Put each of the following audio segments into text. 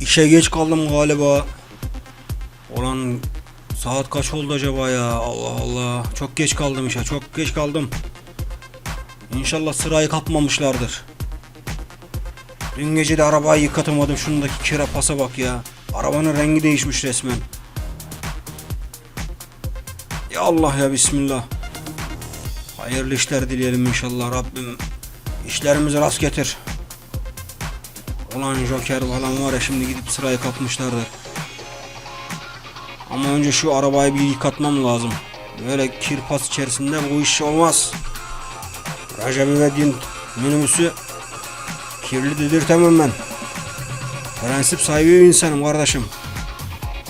işe geç kaldım galiba. Olan saat kaç oldu acaba ya? Allah Allah. Çok geç kaldım işe. Çok geç kaldım. İnşallah sırayı kapmamışlardır. Dün gece de arabayı yıkatamadım. Şundaki kira pasa bak ya. Arabanın rengi değişmiş resmen. Ya Allah ya Bismillah. Hayırlı işler dileyelim inşallah Rabbim. İşlerimizi rast getir. Ulan Joker falan var ya şimdi gidip sırayı kapmışlardır. Ama önce şu arabayı bir yıkatmam lazım. Böyle kirpas içerisinde bu iş olmaz. Recep İvedik'in minibüsü kirli dedirtemem ben. Prensip sahibi bir insanım kardeşim.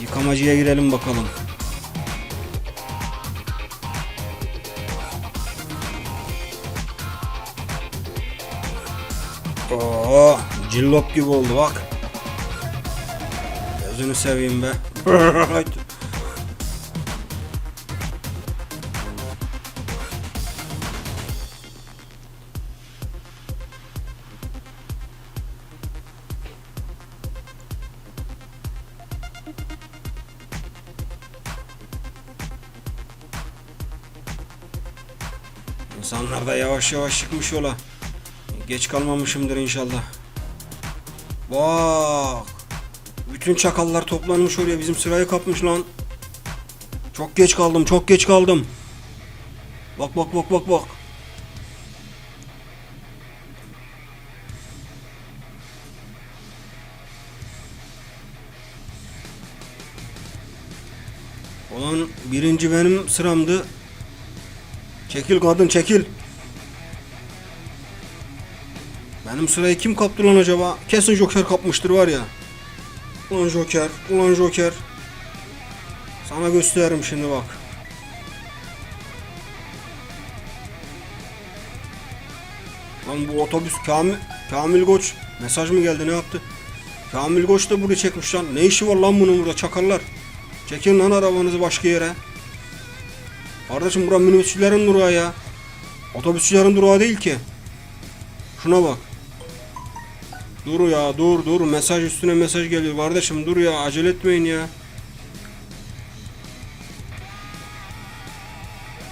Yıkamacıya girelim bakalım. Cillop gibi oldu bak. Gözünü seveyim be. İnsanlar da yavaş yavaş çıkmış yola. Geç kalmamışımdır inşallah. Bak. Bütün çakallar toplanmış oraya bizim sırayı kapmış lan. Çok geç kaldım, çok geç kaldım. Bak bak bak bak bak. Olan birinci benim sıramdı. Çekil kadın çekil. Benim sırayı kim kaptı lan acaba? Kesin Joker kapmıştır var ya. Ulan Joker, ulan Joker. Sana gösteririm şimdi bak. Lan bu otobüs Kamil, Kamil Koç mesaj mı geldi ne yaptı? Kamil Koç da buraya çekmiş lan. Ne işi var lan bunun burada çakallar? Çekin lan arabanızı başka yere. Kardeşim bura minibüsçülerin durağı ya. Otobüsçülerin durağı değil ki. Şuna bak. Dur ya dur dur mesaj üstüne mesaj geliyor kardeşim dur ya acele etmeyin ya.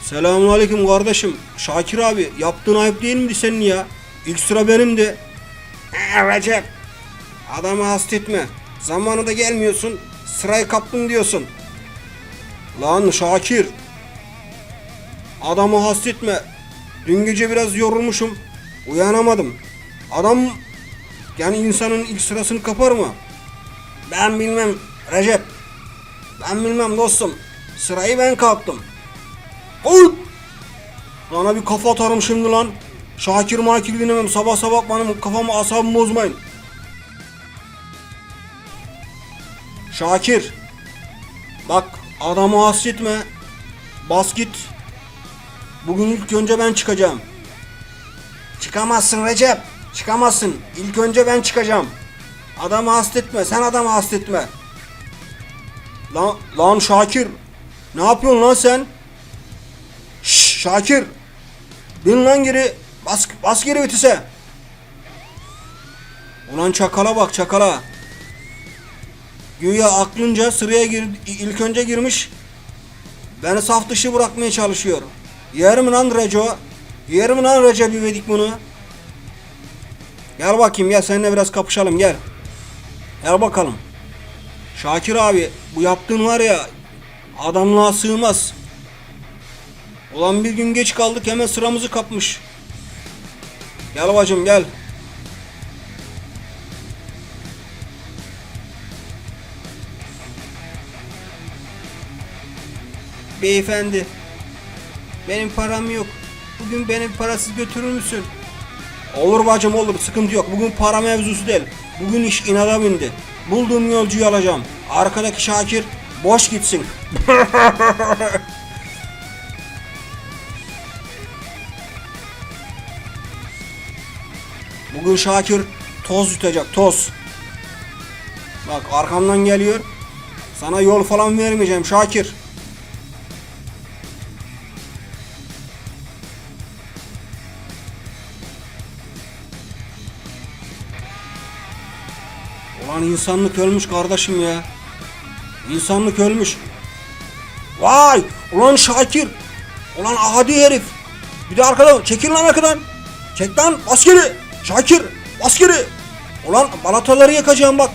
Selamun aleyküm kardeşim. Şakir abi yaptığın ayıp değil miydi senin ya? İlk sıra benimdi. Ee, Recep. Adamı hasta etme. Zamanında gelmiyorsun. Sırayı kaptın diyorsun. Lan Şakir. Adamı hasta etme. Dün gece biraz yorulmuşum. Uyanamadım. Adam yani insanın ilk sırasını kapar mı? Ben bilmem Recep. Ben bilmem dostum. Sırayı ben kaptım. Oy! Bana bir kafa atarım şimdi lan. Şakir makir dinlemem. Sabah sabah benim kafamı asabımı bozmayın. Şakir. Bak adamı hasretme. Bas git. Bugün ilk önce ben çıkacağım. Çıkamazsın Recep. Çıkamazsın. İlk önce ben çıkacağım. Adamı hastetme. Sen adamı hastetme. Lan, lan Şakir. Ne yapıyorsun lan sen? Şşş Şakir. Bin lan geri. Bas, bas geri vitese. Ulan çakala bak çakala. Güya aklınca sıraya gir, ilk önce girmiş. Beni saf dışı bırakmaya çalışıyor. Yer mi lan Reco? Yer mi lan Recep İvedik bunu? Gel bakayım gel seninle biraz kapışalım gel. Gel bakalım. Şakir abi bu yaptığın var ya adamlığa sığmaz. Ulan bir gün geç kaldık hemen sıramızı kapmış. Gel bacım gel. Beyefendi. Benim param yok. Bugün beni parasız götürür müsün? Olur bacım olur sıkıntı yok. Bugün para mevzusu değil. Bugün iş inada bindi. Bulduğum yolcuyu alacağım. Arkadaki Şakir boş gitsin. Bugün Şakir toz yutacak toz. Bak arkamdan geliyor. Sana yol falan vermeyeceğim Şakir. Ulan Lan insanlık ölmüş kardeşim ya. İnsanlık ölmüş. Vay! Ulan Şakir! Ulan adi herif! Bir de arkadan çekil lan arkadan! Çek lan bas geri! Şakir! Bas geri! Ulan balataları yakacağım bak!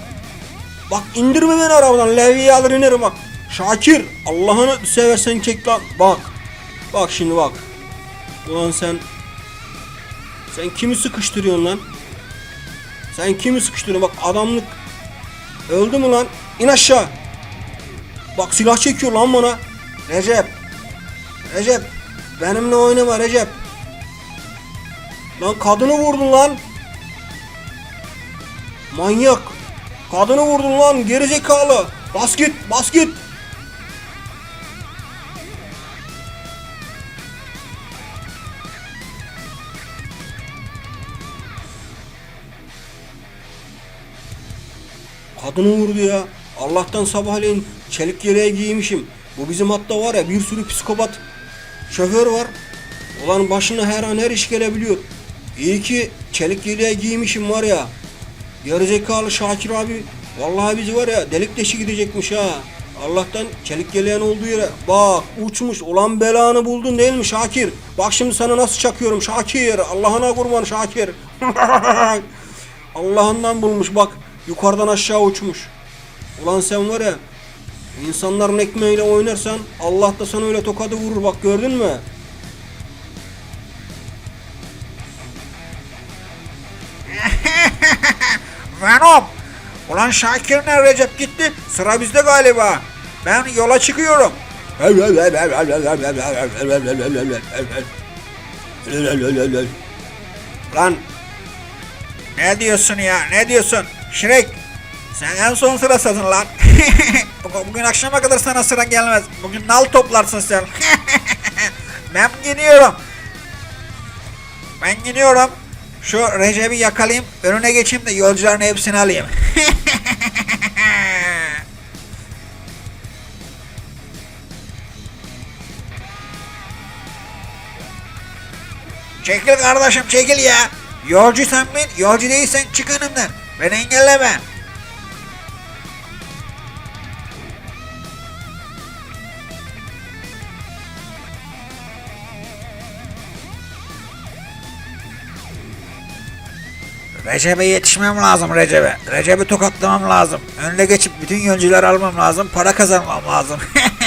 Bak indirme beni arabadan levyeyi alır inerim bak! Şakir! Allah'ını seversen çek lan! Bak! Bak şimdi bak! Ulan sen... Sen kimi sıkıştırıyorsun lan? Sen kimi sıkıştırıyorsun? Bak adamlık... Öldü mü lan? İn aşağı! Bak silah çekiyor lan bana. Recep. Recep. Benimle oynama Recep. Lan kadını vurdun lan. Manyak. Kadını vurdun lan gerizekalı. Bas git bas git. Kadını vurdu ya. Allah'tan sabahleyin çelik yeleğe giymişim. Bu bizim hatta var ya bir sürü psikopat şoför var. Ulan başına her an her iş gelebiliyor. İyi ki çelik yeleğe giymişim var ya. Yarızekalı Şakir abi vallahi bizi var ya delik deşik gidecekmiş ha. Allah'tan çelik yeleğin olduğu yere bak uçmuş ulan belanı buldun değil mi Şakir? Bak şimdi sana nasıl çakıyorum Şakir. Allah'ına kurban Şakir. Allah'ından bulmuş bak yukarıdan aşağı uçmuş. Ulan sen var ya insanların ekmeğiyle oynarsan Allah da sana öyle tokadı vurur bak gördün mü? Venom! Ulan Şakir'le Recep gitti. Sıra bizde galiba. Ben yola çıkıyorum. Lan Ne diyorsun ya? Ne diyorsun? Şirek! Sen en son sırasısın lan. Bugün akşama kadar sana sıra gelmez. Bugün nal toplarsın sen. ben gidiyorum. Ben gidiyorum. Şu Recep'i yakalayayım. Önüne geçeyim de yolcuların hepsini alayım. Çekil kardeşim çekil ya. Yolcuysan bin, yolcu değilsen çık önümden. Beni engelleme. Recep'e yetişmem lazım Recep'e. Recep'i tokatlamam lazım. Önüne geçip bütün yolcuları almam lazım. Para kazanmam lazım.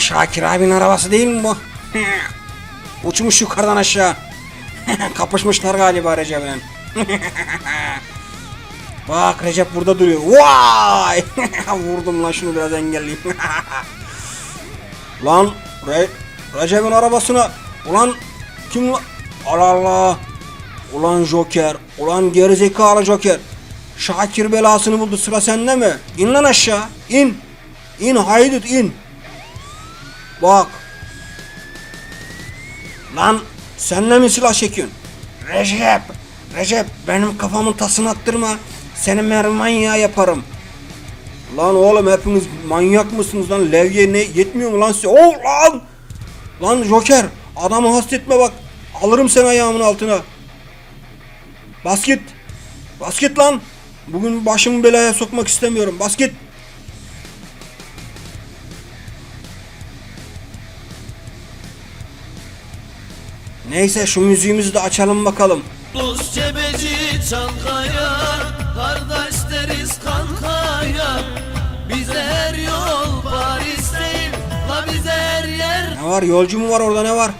Şakir abinin arabası değil mi bu? Uçmuş yukarıdan aşağı. Kapışmışlar galiba Recep'le. Bak Recep burada duruyor. Vay! Vurdum lan şunu biraz engelleyeyim. lan Re Recep'in arabasına ulan kim lan? Allah Allah. Ulan Joker. Ulan gerizekalı Joker. Şakir belasını buldu sıra sende mi? İn lan aşağı. İn. İn haydut in. Bak. Lan senle mi silah çekiyorsun? Recep. Recep benim kafamın tasını attırma. Seni mermi manyağı yaparım. Lan oğlum hepiniz manyak mısınız lan? Levye ne yetmiyor mu lan size? Oh lan! Lan Joker adamı hasretme bak. Alırım seni ayağımın altına. Bas git. Bas git lan. Bugün başımı belaya sokmak istemiyorum. Bas Neyse şu müziğimizi de açalım bakalım. Dost cebeci Çankaya Kardeş deriz kankaya Bize her yol Paris değil La bize her yer Ne var? Yolcu mu var orada ne var?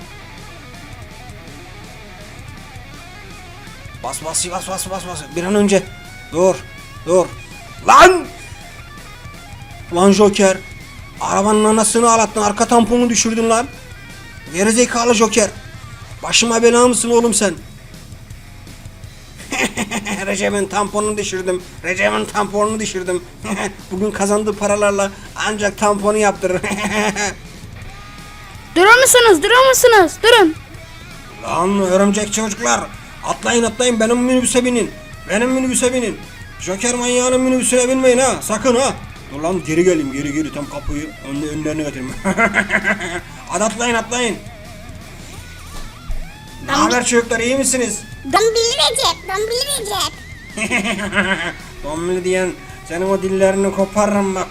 Bas bas bas bas bas bas. Bir an önce. Dur. Dur. Lan! Lan Joker. Arabanın anasını ağlattın. Arka tamponu düşürdün lan. Gerizekalı Joker. Başıma bela mısın oğlum sen? Recep'in tamponunu düşürdüm. Recep'in tamponunu düşürdüm. Bugün kazandığı paralarla ancak tamponu yaptırır. Durur musunuz? Durur musunuz? Durun. Lan örümcek çocuklar atlayın atlayın benim minibüse binin. Benim minibüse binin. Joker manyağının minibüsüne binmeyin ha sakın ha. Dur lan geri geleyim geri geri tam kapıyı önüne, önlerine getireyim. Hadi atlayın atlayın. Ne haber çocuklar iyi misiniz? Dombili Recep, Dombili Recep. Domli diyen senin o dillerini koparırım bak.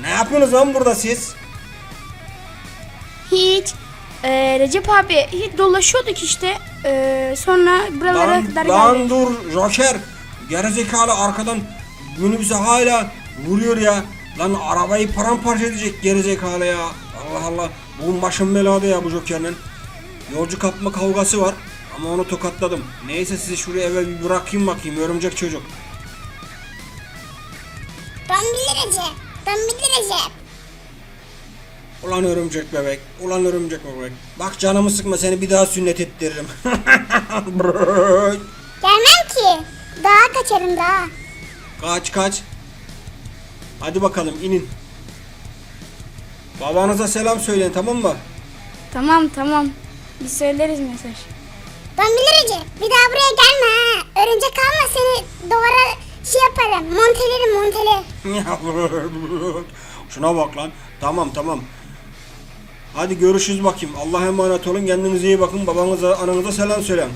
Ne yapıyorsunuz lan burada siz? Hiç. Ee, Recep abi hiç dolaşıyorduk işte. Ee, sonra buralara Lan, kadar lan geldik. dur Joker. Gerizekalı arkadan minibüse hala vuruyor ya. Lan arabayı paramparça edecek gerizekalı ya. Allah Allah. Bugün başım belada ya bu Joker'le. Yolcu kapma kavgası var. Ama onu tokatladım. Neyse sizi şuraya eve bir bırakayım bakayım örümcek çocuk. Dombili Recep, Dombili Recep. Ulan örümcek bebek. Ulan örümcek bebek. Bak canımı sıkma seni bir daha sünnet ettiririm. Gelmem ki. Dağa kaçarım dağa. kaç kaç. Hadi bakalım inin. Babanıza selam söyleyin tamam mı? Tamam tamam. Biz söyleriz mesaj. Dombili Recep, bir daha buraya gelme ha. Örümcek alma seni duvara şey yaparım. Montelerim montele. Şuna bak lan. Tamam tamam. Hadi görüşürüz bakayım. Allah'a emanet olun. Kendinize iyi bakın. Babanıza, ananıza selam söyleyin.